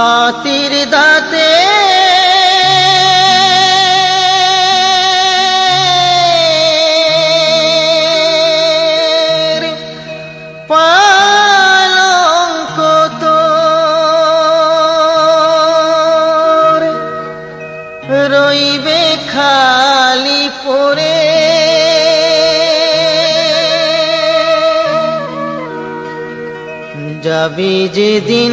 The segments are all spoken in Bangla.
হাতির দাঁতে। রইবে খালি পড়ে। যাবি যেদিন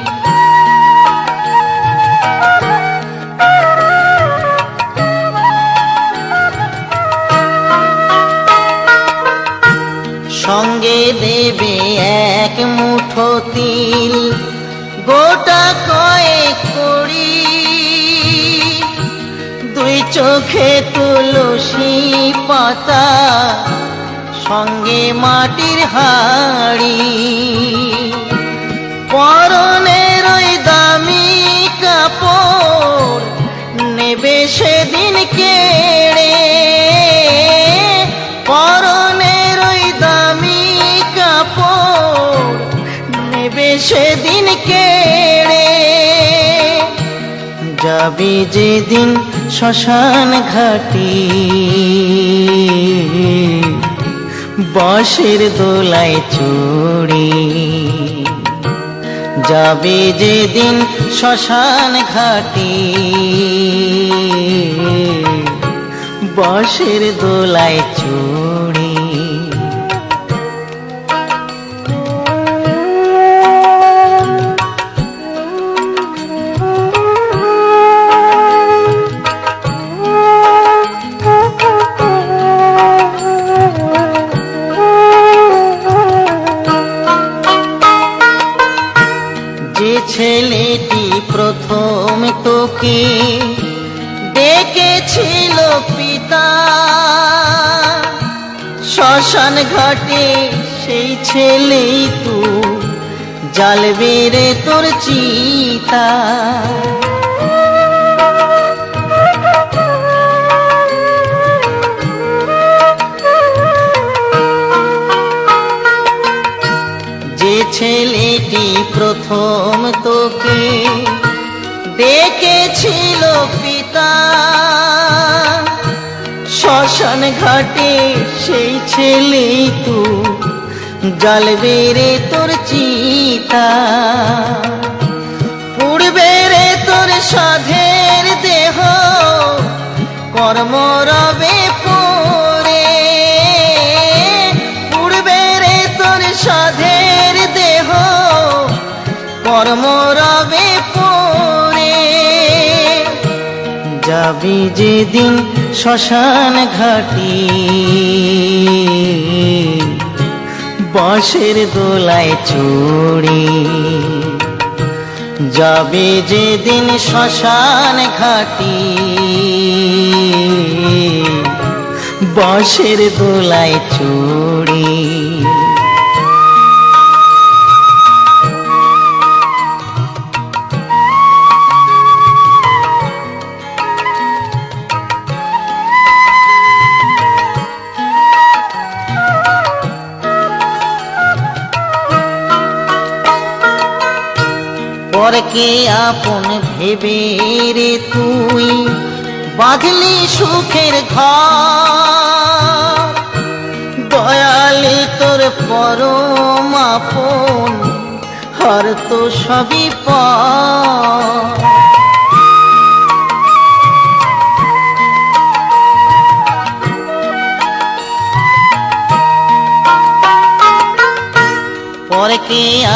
এক মুঠো তিল, গোটা কয়েক করি দুই চোখে তুলসী পাতা, সঙ্গে মাটির হাড়ি। পরনের ওই দামি কাপড় নেবে সেদিন কেড়ে। যাবি যেদিন শ্মশান ঘাটি। বাঁশের দোলায় চড়ি। যাবে যেদিন শ্মশান ঘাটি। বাঁশের দোলায় চড়ি। প্রথম তোকে ডেকেছিল পিতা। শ্মশান ঘাটে সেই ছেলেই তু জ্বালবে রে তোর চিতা। ছেলেটি প্রথম তোকে ডেকেছিল পিতা। শ্মশান ঘাটে সেই ছেলে তু। জ্বালবে রে তোর চিতা। পুড়বে রে তোর সাধের দেহ। কর্ম রবে পরে। পুড়বে রে তোর সাধের দেহ। যাবি যেদিন শ্মশান ঘাটি। বাঁশের দোলায় চড়ি। যাবে যেদিন শ্মশান ঘাটি। বাঁশের দোলায় চড়ি। পরকে আপন ভেবে রে তুই? বাঁধলি সুখের ঘর। দয়ালি তোর পরম আপন হর তো সবই প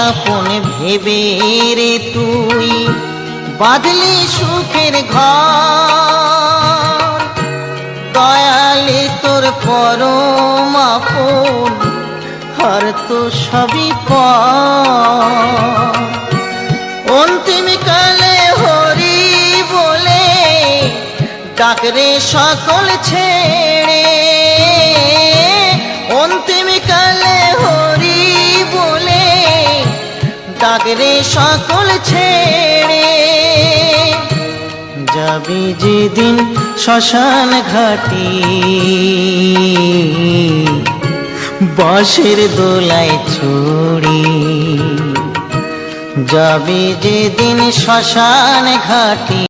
আপন ভেবে রে তুই বাঁধলি সুখের ঘর। দয়ালে তোর পরম আপন, আর তো সবই অন্তিম কালে হরি বলে ডাকরে সকল ছেড়ে ডাকরে সকল ছেড়ে যাবি যেদিন শ্মশান ঘাটি। বাঁশের দোলায় ছড়ি। যাবি যেদিন শ্মশান ঘাটি।